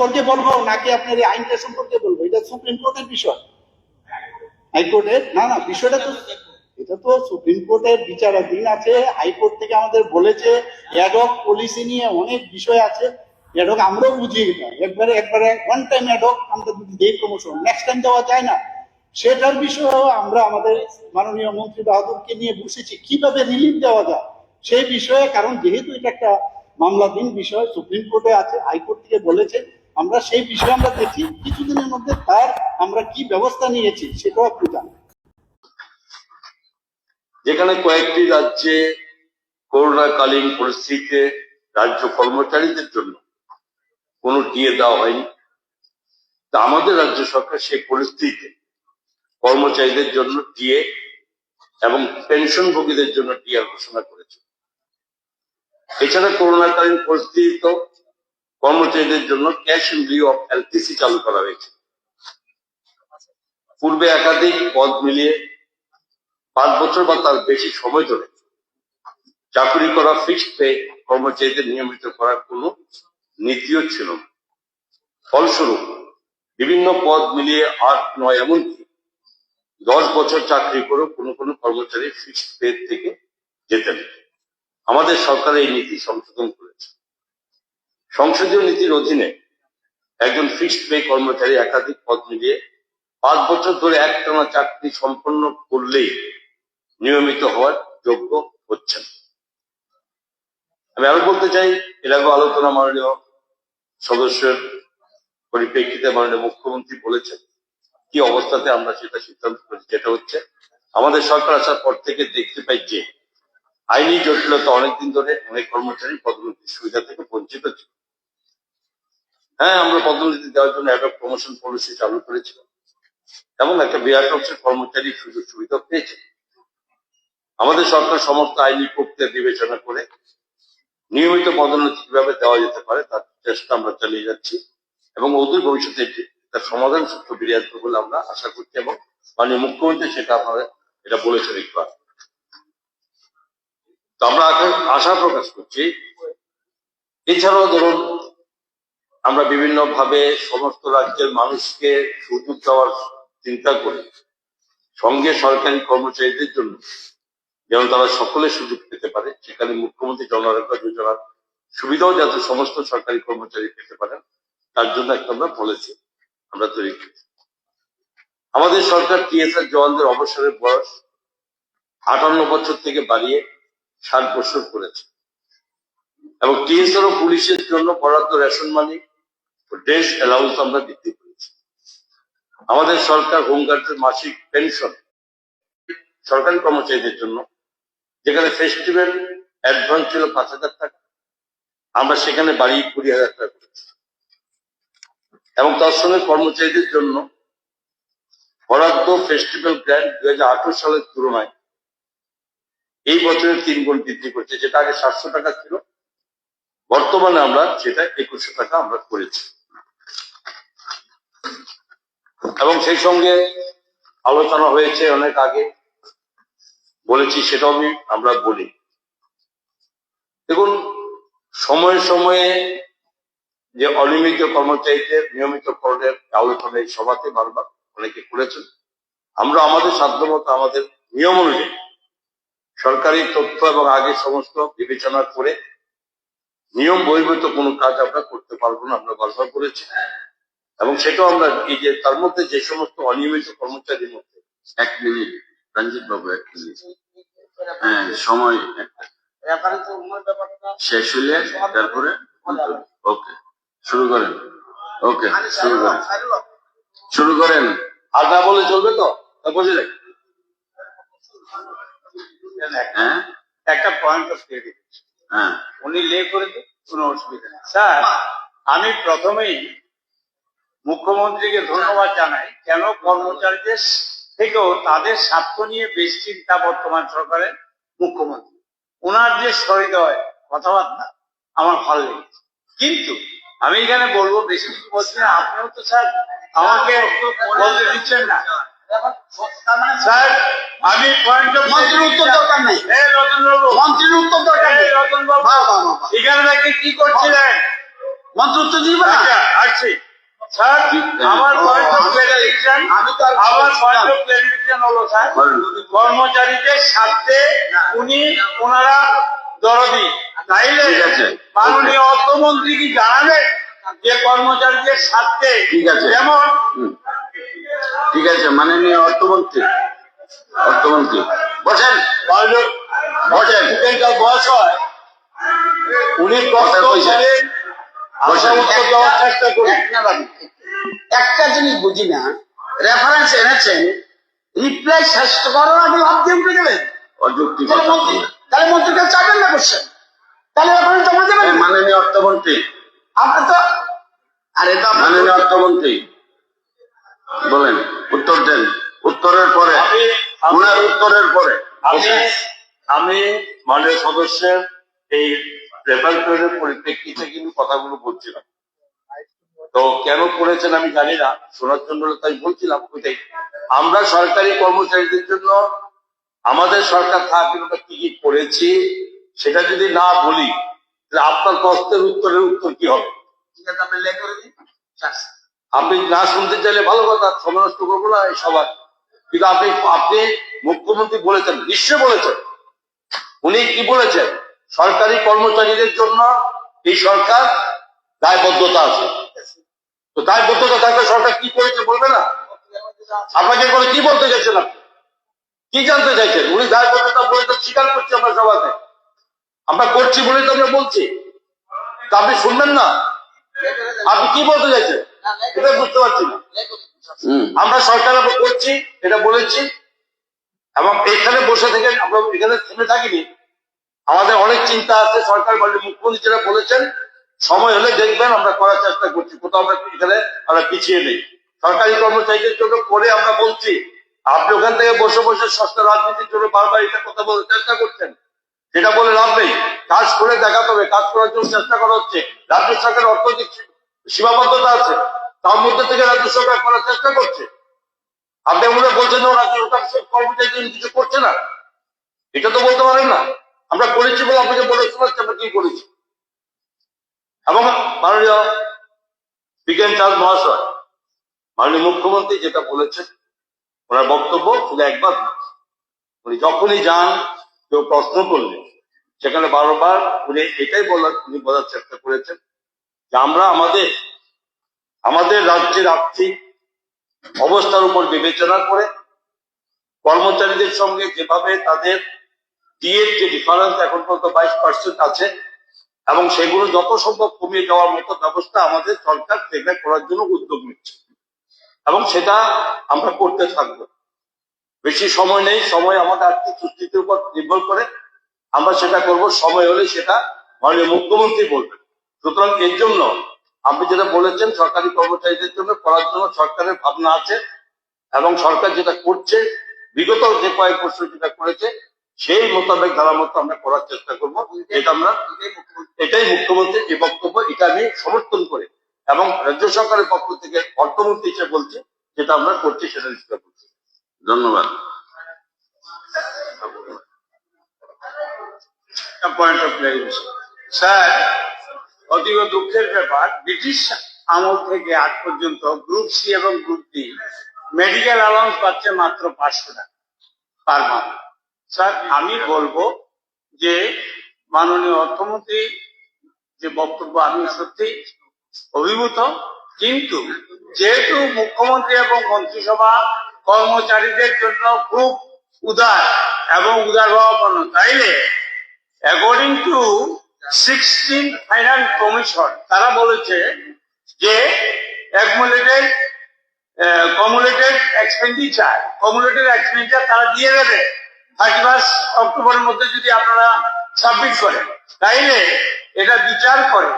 সম্পর্কে বলব নাকি আপনার এই আইনটা সম্পর্কে বলব? এটা সুপ্রিম কোর্টের বিষয়। হাইকোর্টের না না, বিষয়টা তো এটা তো সুপ্রিম কোর্টের বিচারাধীন আছে। হাইকোর্ট থেকে আমাদের বলেছে অ্যাডক পলিসি নিয়ে অনেক বিষয় আছে। অ্যাডক আমরাও বুঝি এটা একবারে একবারে ওয়ান টাইম অ্যাডক আমরা যদি দেই প্রমোশন নেক্সট টাইম দেওয়া যায় না। সেটার বিষয়েও আমরা আমাদের মাননীয় মন্ত্রী বাহাদুরকে নিয়ে বসেছি। কীভাবে রিলিফ দেওয়া যায়? সেই বিষয়ে, কারণ যেহেতু এটা একটা মামলাধীন বিষয় সুপ্রিম কোর্টে আছে হাইকোর্ট থেকে বলেছে আমরা সেই বিষয়ে আমরা দেখি, কিছুদিনের মধ্যে তার আমরা কি ব্যবস্থা নিয়েছি সেটাও আপনি জানেন যেখানে কয়েকটি রাজ্যে করোনাকালীন পরিস্থিতিতে রাজ্য কর্মচারীদের জন্য কোনো টিয়ে দেওয়া হয়নি। তা আমাদের রাজ্য সরকার সেই পরিস্থিতিতে কর্মচারীদের জন্য টিয়ে এবং পেনশনভোগীদের জন্য টিয়ার ঘোষণা করেছে। এছাড়া করোনাকালীন পরিস্থিতিতেও কর্মচারীদের জন্য cash in lieu of LTC চালু করা হয়েছে। পূর্বে একাধিক পদ মিলিয়ে পাঁচ বছর বা তার বেশি সময় ধরে চাকরি করা ফিক্সড পে কর্মচারীদের নিয়মিত করার কোনো নীতিও ছিল না। ফলস্বরূপ, বিভিন্ন পদ মিলিয়ে আট, নয় এমনকি দশ বছর চাকরি করেও কোনো কোনো কর্মচারী ফিক্সড পে থেকে যেতেন। আমাদের সরকার এই নীতি সংশোধন সংসদীয় নীতির অধীনে একজন ফিক্সড পে কর্মচারী একাধিক পদ মিলিয়ে পাঁচ বছর ধরে একটানা চাকরি সম্পন্ন করলেই নিয়মিত হওয়ার যোগ্য হচ্ছেন। আমি আরও বলতে চাই, এর আগে আলোচনা মাননীয় সদস্যের পরিপ্রেক্ষিতে মাননীয় মুখ্যমন্ত্রী বলেছেন, কি অবস্থাতে আমরা সেটা সিদ্ধান্ত করি যেটা হচ্ছে আমাদের সরকার আসার পর থেকে দেখতে পাই যে আইনি জটিলতা অনেকদিন ধরে অনেক কর্মচারী পদোন্নতির সুবিধা থেকে বঞ্চিত ছিল। হ্যাঁ আমরা পদোন্নতি দেওয়ার জন্য একটা প্রমোশন পলিসি চালু করেছিলাম এবং একটা বিরাট অংশের কর্মচারী সুযোগ সুবিধা পেয়েছে। আমাদের সরকার সমস্ত আইনি প্রক্রিয়া বিবেচনা করে নিয়মিত পদোন্নতি কীভাবে দেওয়া যেতে পারে তার চেষ্টা আমরা চালিয়ে যাচ্ছি এবং অদূর ভবিষ্যতে তার সমাধান সূত্র বেরিয়ে আসবে বলে আমরা আশা করছি এবং মাননীয় মুখ্যমন্ত্রী সেটা আপনারা এটা বলেছেন আগে। তো আমরা আশা প্রকাশ করছি। এছাড়াও ধরুন আমরা বিভিন্ন ভাবে সমস্ত রাজ্যের মানুষকে সুযোগ দেওয়ার চিন্তা করি। সঙ্গে সরকারি কর্মচারীদের জন্য যেন তারা সকলে সুযোগ পেতে পারে। সেখানে মুখ্যমন্ত্রী জনরেখা যোজনার সুবিধাও যাতে সমস্ত সরকারি কর্মচারী পেতে পারেন, তার জন্য একটা আমরা পলিসি আমরা তৈরি করেছি। আমাদের সরকার টিএসআর জওয়ানদের অবসরের বয়স আটান্ন বছর থেকে বাড়িয়ে ষাট বছর করেছে। এবং টিএসআর ও পুলিশের জন্য বরাদ্দ রেশন মানি ড্রেস অ্যালাউন্স আমরা বৃদ্ধি করেছি আমাদের সরকার হোমগার্ডের মাসিক পেনশন সরকারি কর্মচারীদের জন্য, যেখানে ফেস্টিভ্যাল অ্যাডভান্স ছিল পাঁচ হাজার টাকা, আমরা সেখানে বাড়িয়ে কুড়ি হাজার টাকা করেছি। এবং তার সঙ্গে কর্মচারীদের জন্য বরাদ্দ ফেস্টিভ্যাল গ্র্যান্ড দুই হাজার আঠারো সালের তুলনায় এই বছরের তিন গুণ বৃদ্ধি করছে, যেটা আগে সাতশো টাকা ছিল। বর্তমানে আমরা সেটা একুশশো টাকা আমরা করেছি। এবং সেই সঙ্গে আলোচনা হয়েছে অনেক আগে। বলেছি, সেটাও আমি, আমরা বলি। দেখুন, সময়ে সময়ে যে অনিয়মিত কর্মচারীদের, নিয়মিত করণের আলোচনা এই সভাতে বারবার অনেকে করেছেন। আমরা আমাদের সাধ্যমতো, আমাদের নিয়ম অনুযায়ী সরকারি তথ্য এবং আগে সমস্ত বিবেচনা করে নিয়ম বহির্ভূত কোনো কাজ আমরা করতে পারব না, আমরা বারবার করেছি এবং সেটাও আমরা এই যে তার মধ্যে যে সমস্ত অনিয়মিত কর্মচারীর মধ্যে এক মিনিট রঞ্জিত বাবু এক মিনিট। হ্যাঁ সময়। শেষ হলে তারপরে ওকে শুরু করেন। ওকে শুরু করেন। শুরু করেন। আর না বলে চলবে তো? তা বসে যাই। হ্যাঁ? একটা পয়েন্ট অফ হ্যাঁ। উনি লে করে দিন কোনো অসুবিধা নেই। স্যার আমি প্রথমেই মুখ্যমন্ত্রীকে ধন্যবাদ জানাই। কেন কর্মচারীদের থেকেও তাদের স্বার্থ নিয়ে বেশ চিন্তা বর্তমান সরকারের মুখ্যমন্ত্রী। ওনার যে সহৃদয় কথাবার্তা আমার ভালো লেগেছে। কিন্তু আমি এখানে বলব বেশি কিছু বলছি না আপনিও তো স্যার আমাকে বলতে দিচ্ছেন না। স্যার আমি পয়েন্ট মন্ত্রীর উত্তর দরকার নেই। মন্ত্রীর উত্তর দরকার নেই। রতন বাবু। এখানে কি করছিলেন? মন্ত্র উত্তর দিবে না? আচ্ছা আসছি। স্যার আমার পয়েন্ট অফ ক্লারিফিকেশন আমি তো আর আমার পয়েন্ট অফ ক্লারিফিকেশন হলো স্যার। কর্মচারীদের স্বার্থে উনি ওনারা দরদি। তাইলে ঠিক আছে। মাননীয় অর্থমন্ত্রী কি জানাবেন যে কর্মচারীদের স্বার্থে ঠিক আছে। যেমন। ঠিক আছে মাননীয় অর্থমন্ত্রী। অর্থমন্ত্রী। বসেন। বসেন। বয়স হয়। উনি। করেন। একটা জিনিস বুঝি না রেফারেন্স এনেছেন রিপ্লাই শেষ করার আগে লাভ দিয়ে উঠে গেলেন। অযুক্তি তাহলে মন্ত্রীকে চাবেন না করছেন তাহলে রেফারেন্স জমা দেবেন মাননীয় অর্থমন্ত্রী। আপনি তো আরে তো মাননীয় অর্থমন্ত্রী বলেন উত্তর দেন। উত্তরের পরে ওনার উত্তরের পরে। আমি আমি মাননীয় সদস্যের এই পরিপ্রেক্ষিতে কিন্তু কথাগুলো বলছিলাম তো কেন করেছেন আমি জানি না, শোনার জন্য তাই বলছিলাম, ওইটাই। আমরা সরকারি কর্মচারীদের জন্য, আমাদের সরকার থাকা আমরা কি কি করেছি, সেটা যদি না বলি, তাহলে আপনার প্রশ্নের উত্তরের উত্তর কি হবে? ঠিক আছে, আপনি লেখ করে আপনি না শুনতে চাইলে ভালো কথা, সময় নষ্ট করব না, এই সবার। কিন্তু আপনি আপনি মুখ্যমন্ত্রী বলেছেন নিশ্চয় বলেছেন। উনি কি বলেছেন? সরকারি কর্মচারীদের জন্য এই সরকার দায়বদ্ধতা আছে। তো দায়বদ্ধতা থাকলে সরকার কি করেছে বলবে না? আপনাকে করে কি বলতে চাইছেন আপনি? কি জানতে চাইছেন? উনি দায়বদ্ধতা বলে তো স্বীকার করছি আমরা সবাইকে। আমরা করছি বলে তো আমরা বলছি। তা আপনি শুনবেন না? আপনি কি বলতে চাইছেন? এটা বুঝতে পারছি না। আমরা সরকার আমরা করছি এটা বলেছি। এবং এখানে বসে থেকে আমরা এখানে থেমে থাকিনি। আমাদের অনেক চিন্তা আছে, সরকার বলে মুখ্যমন্ত্রী যেটা বলেছেন, সময় হলে দেখবেন আমরা করার চেষ্টা করছি, কোথাও আমরা এখানে আমরা পিছিয়ে নেই। সরকারি কর্মচারীদের জন্য করে আমরা বলছি, আপনি ওখান থেকে বসে বসে সস্তা রাজনীতির জন্য বারবার এটা কথা বলার চেষ্টা করছেন। সেটা বলে লাভ নেই। কাজ করে দেখাতে হবে কাজ করার জন্য চেষ্টা করা হচ্ছে। রাজ্য সরকারের অর্থনৈতিক সীমাবদ্ধতা আছে, তার মধ্যে থেকে রাজ্য সরকার করার চেষ্টা করছে। আপনি মনে বলছেন রাজ্য কর্মচারী কিছু করছে না। এটা তো বলতে পারেন না। আমরা করেছি বলে আপনাকে বলে শোনাচ্ছি আমরা কি করেছি? এবং মাননীয় বিজ্ঞান চাঁদ মহাশয়, মাননীয় মুখ্যমন্ত্রী যেটা বলেছেন, ওনার বক্তব্য শুধু একবার উনি যখনই যান, কেউ প্রশ্ন করলেন সেখানে বারবার উনি এটাই বলার, উনি বলার চেষ্টা করেছেন যে আমরা আমাদের আমাদের রাজ্যের আর্থিক অবস্থার উপর বিবেচনা করে কর্মচারীদের সঙ্গে যেভাবে তাদের ডিএর যে ডিফারেন্স এখন পর্যন্ত বাইশ পার্সেন্ট আছে, এবং সেগুলো যত সম্ভব কমিয়ে যাওয়ার মতো ব্যবস্থা আমাদের সরকার সেটা করার জন্য উদ্যোগ নিচ্ছে। এবং সেটা আমরা করতে থাকব। বেশি সময় নেই, সময় আমাদের আর্থিক সুস্থিতির উপর নির্ভর করে আমরা সেটা করব। সময় হলে সেটা মাননীয় মুখ্যমন্ত্রী বলবেন। সুতরাং এর জন্য আপনি যেটা বলেছেন, সরকারি কর্মচারীদের জন্য করার জন্য সরকারের ভাবনা আছে, এবং সরকার যেটা করছে, বিগত যে কয়েক বছর যেটা করেছে সেই মোতাবেক ধারা মতো আমরা করার চেষ্টা করব। এটা আমরা এটাই মুখ্যমন্ত্রীর যে বক্তব্য, এটা আমি সমর্থন করে এবং রাজ্য সরকারের পক্ষ থেকে অর্থমন্ত্রী হিসেবে বলছি, যেটা আমরা করছি, সেটা নিশ্চিত করছি। ধন্যবাদ। পয়েন্ট স্যার অতীব দুঃখের ব্যাপার, ব্রিটিশ আমল থেকে আজ পর্যন্ত গ্রুপ সি এবং গ্রুপ ডি মেডিকেল অ্যালাউন্স পাচ্ছে মাত্র পাঁচশো টাকা পার মান্থ। স্যার, আমি বলব যে মাননীয় অর্থমন্ত্রী যে বক্তব্য আমি সত্যি অভিভূত, কিন্তু যেহেতু মুখ্যমন্ত্রী এবং মন্ত্রিসভা কর্মচারীদের জন্য খুব উদার এবং উদারভাবাপন্ন তাইলে according to sixteen finance commission তারা বলেছে যে accumulated cumulated expenditure cumulated expenditure তারা দিয়ে দেবে। থার্টি ফার্স্ট অক্টোবরের মধ্যে যদি আপনারা সাবমিট করেন, তাইলে এটা বিচার করে।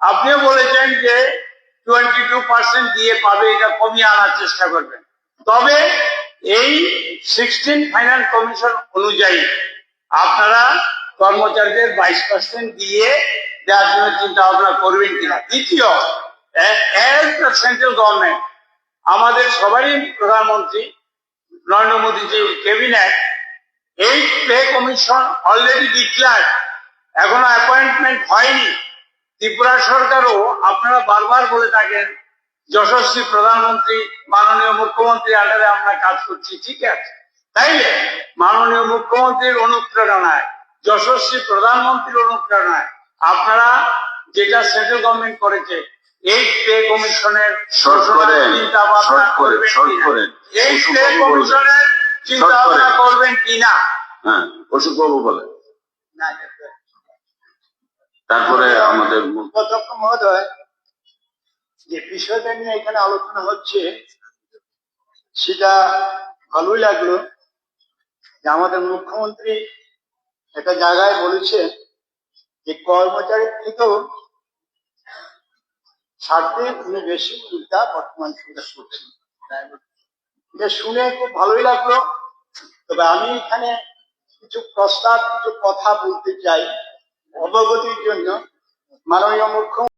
আপনিও বলেছেন যে টোয়েন্টি টু পার্সেন্ট দিয়ে পাবে এটা কমিয়ে আনার চেষ্টা করবেন। তবে এই সিক্সটিন ফাইন্যান্স কমিশন অনুযায়ী আপনারা কর্মচারীদের বাইশ পার্সেন্ট দিয়ে দেওয়ার জন্য চিন্তা ভাবনা করবেন কিনা। দ্বিতীয় সেন্ট্রাল গভর্নমেন্ট আমাদের সবারই প্রধানমন্ত্রী নরেন্দ্র মোদীজি ক্যাবিনেট এই পে কমিশন অলরেডি ডিক্লার এখনও অ্যাপয়েন্টমেন্ট হয়নি। ত্রিপুরা সরকারও আপনারা বারবার বলে থাকেন যশস্বী প্রধানমন্ত্রী মাননীয় মুখ্যমন্ত্রীর আন্ডারে আমরা কাজ করছি ঠিক আছে? তাইলে মাননীয় মুখ্যমন্ত্রীর অনুপ্রেরণায় যশস্বী প্রধানমন্ত্রীর অনুপ্রেরণায় আপনারা যেটা সেন্ট্রাল গভর্নমেন্ট করেছে এই পে কমিশনের চিন্তা ভাবনা করবেন। এই পে কমিশনের চিন্তা ভাবনা করবেন কিনা হ্যাঁ অশোকবাবু বলে। তারপরে আমাদের অধ্যক্ষ মহোদয় যে বিষয়টা নিয়ে এখানে আলোচনা হচ্ছে সেটা ভালোই লাগল যে আমাদের মুখ্যমন্ত্রী একটা জায়গায় বলেছে যে কর্মচারীর থেকেও ছাড়তে উনি বেশি সুবিধা বর্তমান সুবিধা করছেন। এটা শুনে খুব ভালোই লাগল। তবে আমি এখানে কিছু প্রস্তাব, কিছু কথা বলতে চাই অবগতির জন্য। মাননীয় মুখ্যমন্ত্রী